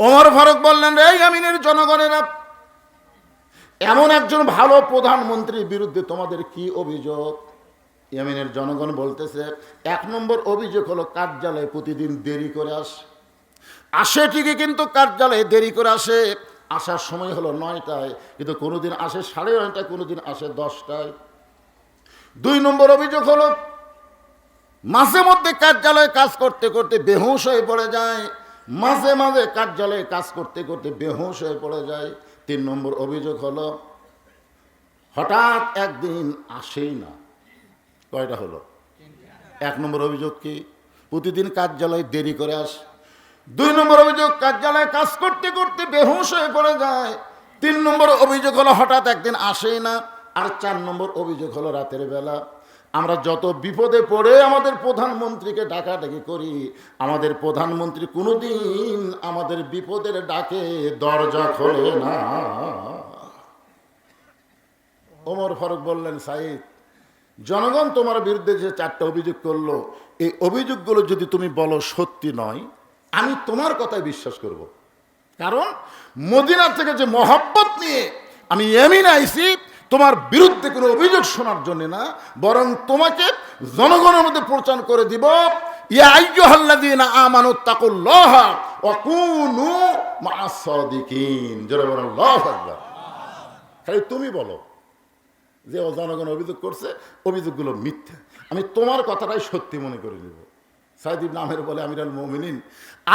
ওমর ফারুক বললেন, রে আমিনের জনগণেরা, এমন একজন ভালো প্রধানমন্ত্রীর বিরুদ্ধে তোমাদের কি অভিযোগ? ইয়ামিনের জনগণ বলতেছে, এক নম্বর অভিযোগ হলো কার্যালয়ে প্রতিদিন দেরি করে আসে। আসে ঠিকই কিন্তু কার্যালয়ে দেরি করে আসে। আসার সময় হলো নয়টায়, কিন্তু কোনোদিন আসে সাড়ে নয়টায়, কোনোদিন আসে দশটায়। দুই নম্বর অভিযোগ হলো, মাঝে মধ্যে কার্যালয়ে কাজ করতে করতে বেহুশ হয়ে পড়ে যায়। মাঝে মাঝে কার্যালয়ে কাজ করতে করতে বেহুশ হয়ে পড়ে যায়। তিন নম্বর অভিযোগ হলো, হঠাৎ একদিন আসেই না। কয়টা হলো? এক নম্বর অভিযোগ কি? প্রতিদিন কার্যালয়ে দেরি করে আসে। দুই নম্বর অভিযোগ, কার্যালয়ে কাজ করতে করতে বেহুশ হয়ে পড়ে যায়। তিন নম্বর অভিযোগ হলো, হঠাৎ একদিন আসেই না। আর চার নম্বর অভিযোগ হলো, রাতের বেলা। আমরা যত বিপদে পড়ে আমাদের প্রধানমন্ত্রীকে ডাকাডাকি করি, আমাদের প্রধানমন্ত্রী কোনোদিন আমাদের বিপদের ডাকে দরজা খোলে না ওমর ফারুক বললেন সাইদ জনগণ তোমার বিরুদ্ধে যে চারটা অভিযোগ করল, এই অভিযোগগুলো যদি তুমি বলো সত্যি নয়, আমি তোমার কথায় বিশ্বাস করব। কারণ মদিনা থেকে যে মহাব্বত নিয়ে আমি এমিন আইসি তোমার বিরুদ্ধে কোনো অভিযোগ শোনার জন্য না, বরং তোমাকে জনগণের মধ্যে প্রচার করে দিব। তুমি বলো যে ও জনগণ অভিযোগ করছে, অভিযোগগুলো মিথ্যা। আমি তোমার কথাটাই সত্যি মনে করে নিব। সাইদিব নামের বলে, আমিরাল মমিনিন,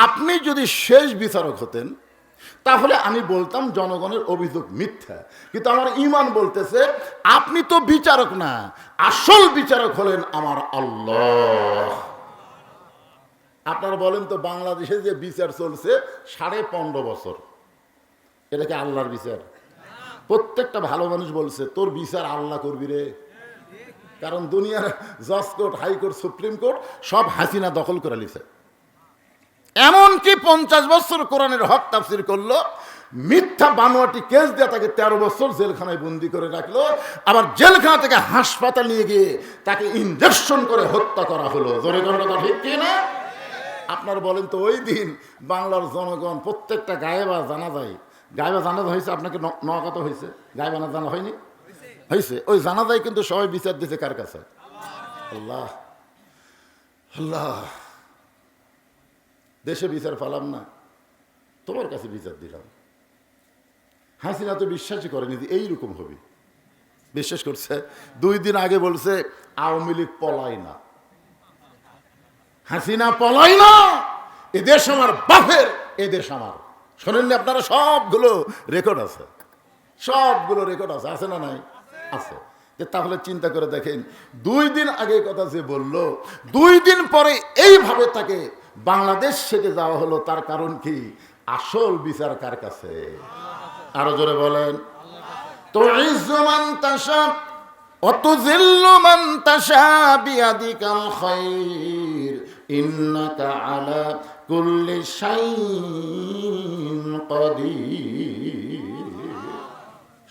আপনি যদি শেষ বিচারক হতেন তাহলে আমি বলতাম জনগণের অভিযোগ মিথ্যা। কিন্তু আমার ইমান বলতেছে, আপনি তো বিচারক না, আসল বিচারক হলেন আমার আল্লাহ। আপনারা বলেন তো বাংলাদেশে যে বিচার চলছে সাড়ে পনেরো বছর, এটা কি আল্লাহর বিচার? প্রত্যেকটা ভালো মানুষ বলছে, তোর বিচার আল্লাহ করবি রে। কারণ দুনিয়ার জজ কোর্ট হাইকোর্ট সুপ্রিম কোর্ট সব হাসিনা দখল করে লিছে এমনকি পঞ্চাশ বছর কোরআনের হক তাফসির করল, মিথ্যা বানোয়াটি কেস দিয়ে তাকে তেরো বছর জেলখানায় বন্দি করে রাখল, আবার জেলখানা থেকে হাসপাতাল নিয়ে গিয়ে তাকে ইঞ্জেকশন করে হত্যা করা হলো। জোরে কথা ঠিক কি না? আপনার বলেন তো ওই দিন বাংলার জনগণ প্রত্যেকটা গায়েবা জানা যায়। গায়েবা জানা হয়েছে আপনাকে নকাত হয়েছে? গায়েবানা জানা হয়নি? হয়েছে। ওই জানা যায় কিন্তু সবাই বিচার দিছে কার কাছে? আল্লাহ। আল্লাহ। দেশে বিচার পালাম না। তোমার কাছে বিচার দিলাম। হাসিনা তো বিশ্বাসই করেনি যে এইরকম হবে। বিশ্বাস করছে, দুই দিন আগে বলছে, আওয়ামী লীগ পলাই না। হাসিনা পলাই না! এ দেশ আমার বাপের, এ দেশ আমার। শোনেননি আপনারা সবগুলো রেকর্ড আছে? সবগুলো রেকর্ড আছে আছে না নাই? আছে। যে তাহলে চিন্তা করে দেখেন, দুই দিন আগে কথা যে বলল, দুই দিন পরে এইভাবে তাকে বাংলাদেশ থেকে যাওয়া হলো, তার কারণ কি? আসল বিচার কার কাছে? আরও জোরে বলেন। তো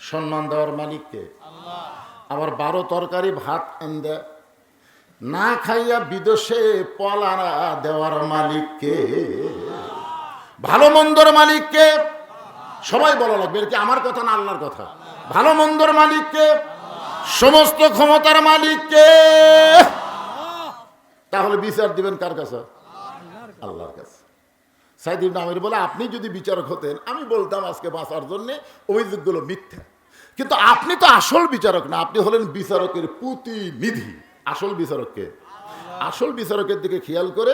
সম্মান দেওয়ার মালিককে? আবার বারো তরকারি, ভাত এন না খাইয়া বিদেশে পলারা দেওয়ার মালিককে। ভালো মন্দর মালিককে। সবাই বলা লাগবে কি আমার কথা না আল্লাহর কথা? ভালো মন্দর মালিককে, সমস্ত ক্ষমতার মালিককে। তাহলে বিচার দিবেন কার কাছে? আল্লাহর কাছে। সাইদিন নামের বলে, আপনি যদি বিচারক হতেন, আমি বলতাম আজকে বাঁচার জন্য অভিযোগগুলো মিথ্যা। কিন্তু আপনি তো আসল বিচারক না, আপনি হলেন বিচারকের প্রতিনিধি। আসল বিচারককে। আসল বিচারকের দিকে খেয়াল করে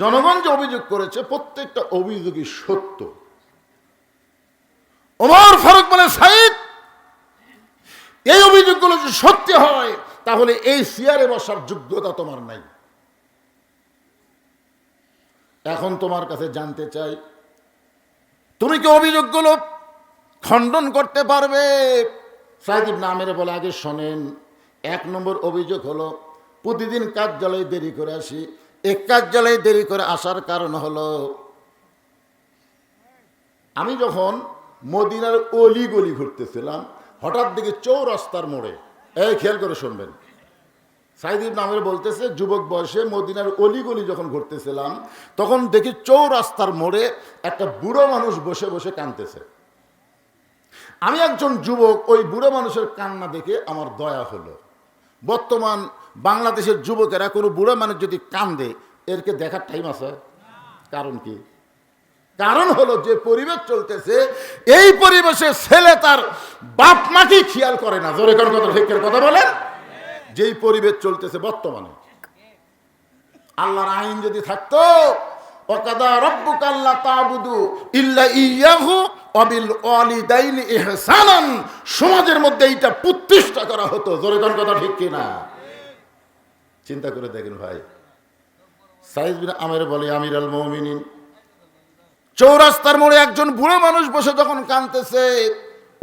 জনগণ যে অভিযোগ করেছে, প্রত্যেকটা অভিযোগই সত্য। ওমর ফারুক বলে সাইদ এই অভিযোগগুলো যদি সত্যি হয়, তাহলে এই চেয়ারে বসার যোগ্যতা তোমার নাই। এখন তোমার কাছে জানতে চাই, তুমি কি অভিযোগগুলো খণ্ডন করতে পারবে। সাহেব নামের বলে আগে শোনেন, এক নম্বর অভিযোগ হলো, প্রতিদিন কার্যালয়ে দেরি করে আসি। এক কার্যালয়ে দেরি করে আসার কারণ হলো, আমি যখন মদিনার অলি গলি ঘুরতেছিলাম, হঠাৎ দেখি চৌরাস্তার মোড়ে, এই খেয়াল করে শুনবেন সাইদ নামের বলতেছে, যুবক বয়সে মদিনার অলিগলি যখন ঘুরতেছিলাম, তখন দেখি চৌরাস্তার মোড়ে একটা বুড়ো মানুষ বসে বসে কাঁদতেছে। আমি একজন যুবক, ওই বুড়ো মানুষের কান্না দেখে আমার দয়া হলো। বর্তমান বাংলাদেশের যুবকেরা কোনো বুড়ো মানুষ যদি কান্দে, এরকে দেখার টাইম আছে? কারণ কি? কারণ হলো যে পরিবেশ চলতেছে, এই পরিবেশে ছেলে তার বাপ মাকে খেয়াল করে না। জোরে কোন কথা, ঠিক কথা বলেন? যেই পরিবেশ চলতেছে বর্তমানে। আল্লাহর আইন যদি থাকতো ইল্লা ইয়াহু সমাজের মধ্যে এইটা প্রতিষ্ঠা করা হতো। জোরে কথা ঠিক কি না চিন্তা করে দেখেন ভাই। সাইজ আমের বলে আমির আল মমিনিন। চৌরাস্তার মোড়ে একজন বুড়ো মানুষ বসে যখন কাঁদতেছে,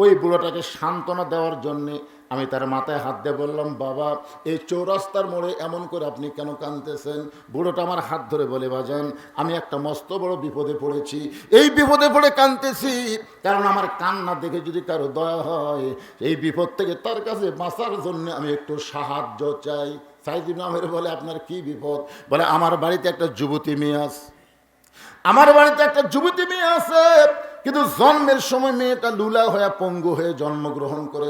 ওই বুড়োটাকে সান্ত্বনা দেওয়ার জন্যে আমি তার মাথায় হাত দিয়ে বললাম, বাবা, এই চৌরাস্তার মোড়ে এমন করে আপনি কেন কাঁদতেছেন? বুড়োটা আমার হাত ধরে বলে, বাজান, আমি একটা মস্ত বড় বিপদে পড়েছি। এই বিপদে পড়ে কাঁদতেছি। কারণ আমার কান্না দেখে যদি কারও দয়া হয়, এই বিপদ থেকে তার কাছে বাঁচার জন্য আমি একটু সাহায্য চাই। সাইদিন আমের বলে, আপনার কি বিপদ? বলে, আমার বাড়িতে একটা যুবতী মেয়ে আছে। আমার বাড়িতে একটা যুবতী মেয়ে আছে। কিন্তু জন্মের সময় মেয়েটা লুলা হয়ে পঙ্গু হয়ে জন্মগ্রহণ করে